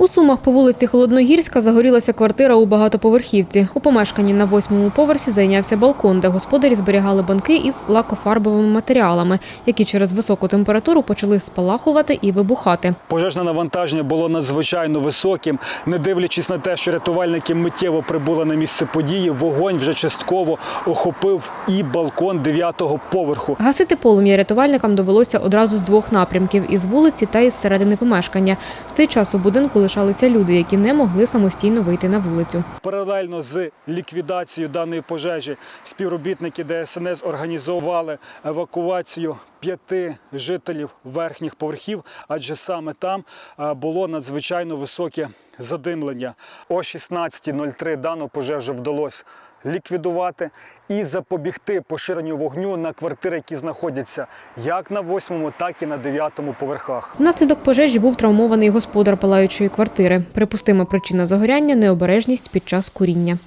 У Сумах по вулиці Холодногірська загорілася квартира у багатоповерхівці. У помешканні на восьмому поверсі зайнявся балкон, де господарі зберігали банки із лакофарбовими матеріалами, які через високу температуру почали спалахувати і вибухати. Пожежне навантаження було надзвичайно високим. Не дивлячись на те, що рятувальники миттєво прибули на місце події, вогонь вже частково охопив і балкон дев'ятого поверху. Гасити полум'я рятувальникам довелося одразу з двох напрямків із вулиці та із середини помешкання. В цей час у будинку лишалися люди, які не могли самостійно вийти на вулицю. Паралельно з ліквідацією даної пожежі співробітники ДСНС організували евакуацію п'яти жителів верхніх поверхів, адже саме там було надзвичайно високе задимлення. О 16.03 дану пожежу вдалося ліквідувати і запобігти поширенню вогню на квартири, які знаходяться як на восьмому, так і на дев'ятому поверхах. Внаслідок пожежі був травмований господар палаючої квартири. Припустима причина загоряння необережність під час куріння.